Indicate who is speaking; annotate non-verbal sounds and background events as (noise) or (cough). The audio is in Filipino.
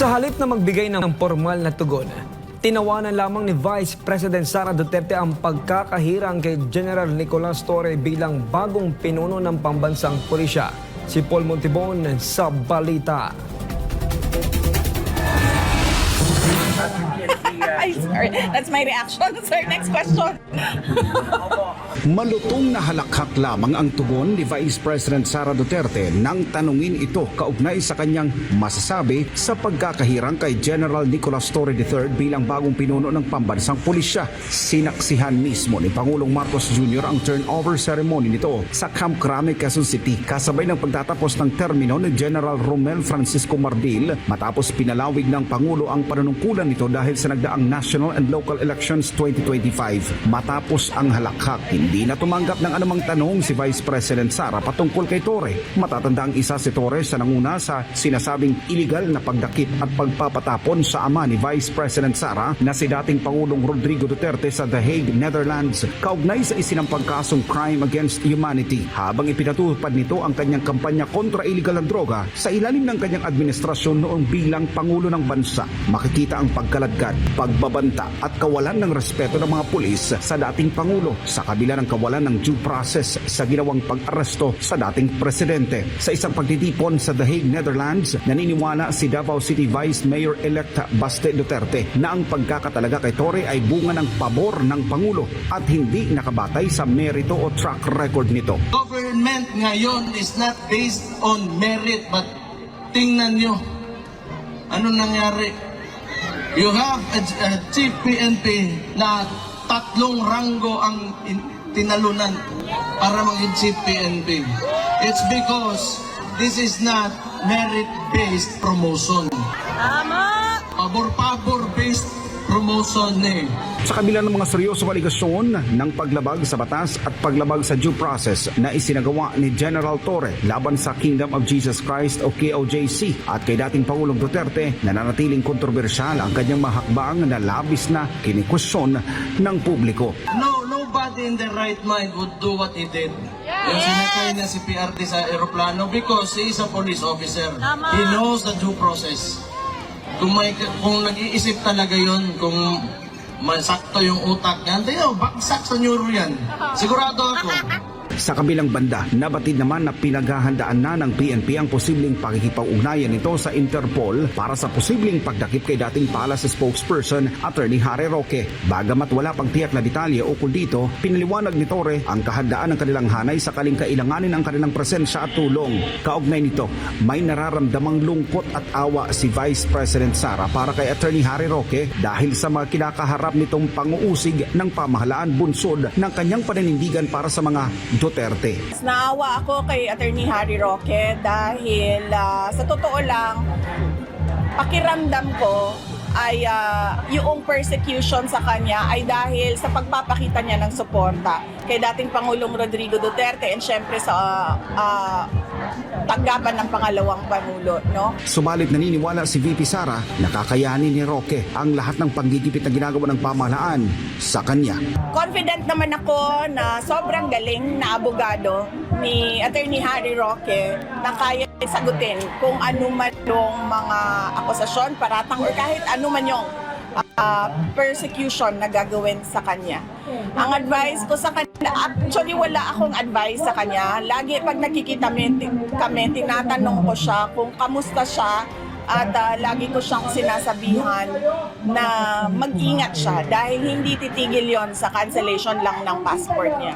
Speaker 1: Sa halip na magbigay ng formal na tugon, tinawanan lamang ni Vice President Sara Duterte ang pagkakahirang kay General Nicolas Torre bilang bagong pinuno ng pambansang pulisya. Si Paul Montibon sa balita.
Speaker 2: Sorry. That's my reaction. (laughs) Sir, next question.
Speaker 3: Malutong na halakhak lamang ang tugon ni Vice President Sara Duterte nang tanungin ito kaugnay sa kanyang masasabi sa pagkakahirang kay General Nicolas Torre III bilang bagong pinuno ng pambansang pulisya. Sinaksihan mismo ni Pangulong Marcos Jr. ang turnover ceremony nito sa Camp Crame, Quezon City kasabay ng pagtatapos ng termino ni General Romel Francisco Marbil matapos pinalawig ng Pangulo ang panunungkulan nito dahil sa nagdaang national and local elections 2025. Matapos ang halakhak, hindi na tumanggap ng anumang tanong si Vice President Sara patungkol kay Torre. Matatanda ang isa si Torre sa nanguna sa sinasabing iligal na pagdakip at pagpapatapon sa ama ni Vice President Sara na si dating Pangulong Rodrigo Duterte sa The Hague, Netherlands, kaugnay sa isinampang kasong crime against humanity. Habang ipinatupad nito ang kanyang kampanya kontra iligal ang droga sa ilalim ng kanyang administrasyon noong bilang Pangulo ng Bansa, makikita ang pagkaladkad, pagbabanta at kawalan ng respeto ng mga pulis sa dating Pangulo sa kabila ng kawalan ng due process sa ginawang pag-aresto sa dating presidente. Sa isang pagtitipon sa The Hague, Netherlands, naniniwala si Davao City Vice Mayor-elect Baste Duterte na ang pagkakatalaga kay Torre ay bunga ng pabor ng Pangulo at hindi nakabatay sa merito o track record nito.
Speaker 4: Government ngayon is not based on merit but tingnan nyo ano nangyari. You have a, a chief PNP na tatlong ranggo ang in- tinalunan para maging chief PNP. It's because this is not merit-based promotion.
Speaker 2: Tama!
Speaker 4: Pabor-pabor-based promotion eh.
Speaker 3: Sa kabila ng mga seryosong aligasyon ng paglabag sa batas at paglabag sa due process na isinagawa ni General Torre laban sa Kingdom of Jesus Christ o KOJC at kay dating Pangulong Duterte, nananatiling kontrobersyal ang kanyang mahakbang na labis na kinikwestiyon ng publiko.
Speaker 4: No, nobody in their right mind would do what he did. Yung sinakay niya si PRT sa aeroplano because he is a police officer.
Speaker 2: Tama.
Speaker 4: He knows the due process. Kung may kung nag-iisip talaga yon kung masakto yung utak niya, hindi oh, baksak sa neuro yan. (laughs) Sigurado ako.
Speaker 3: Sa kabilang banda, nabatid naman na pinaghahandaan na ng PNP ang posibleng pakikipag-ugnayan nito sa Interpol para sa posibleng pagdakip kay dating Palace spokesperson Attorney Harry Roque. Bagamat wala pang tiyak na detalye ukol dito, pinaliwanag ni Torre ang kahandaan ng kanilang hanay sa kaling kailanganin ang kanilang presensya at tulong. Kaugnay nito, may nararamdamang lungkot at awa si Vice President Sara para kay Attorney Harry Roque dahil sa mga kinakaharap nitong panguusig ng pamahalaan bunsod ng kanyang paninindigan para sa mga Duterte.
Speaker 2: Naawa ako kay Attorney Harry Roque dahil ah, sa totoo lang, pakiramdam ko ay ah, yung persecution sa kanya ay dahil sa pagpapakita niya ng suporta kay dating Pangulong Rodrigo Duterte and syempre sa ah, ah, tanggapan ng pangalawang Pangulo, no?
Speaker 3: Subalit naniniwala si VP Sara na kakayanin ni Roque ang lahat ng panggigipit na ginagawa ng pamahalaan sa kanya.
Speaker 2: Confident naman ako na sobrang galing na abogado ni Attorney Harry Roque na kaya sagutin kung ano man yung mga akusasyon, paratang or kahit ano man yung ah, persecution na gagawin sa kanya. Ang advice ko sa kanya, actually wala akong advice sa kanya. Lagi pag nakikita kami, tinatanong ko siya kung kamusta siya at ah, lagi ko siyang sinasabihan na mag-ingat siya dahil hindi titigil yon sa cancellation lang ng passport niya.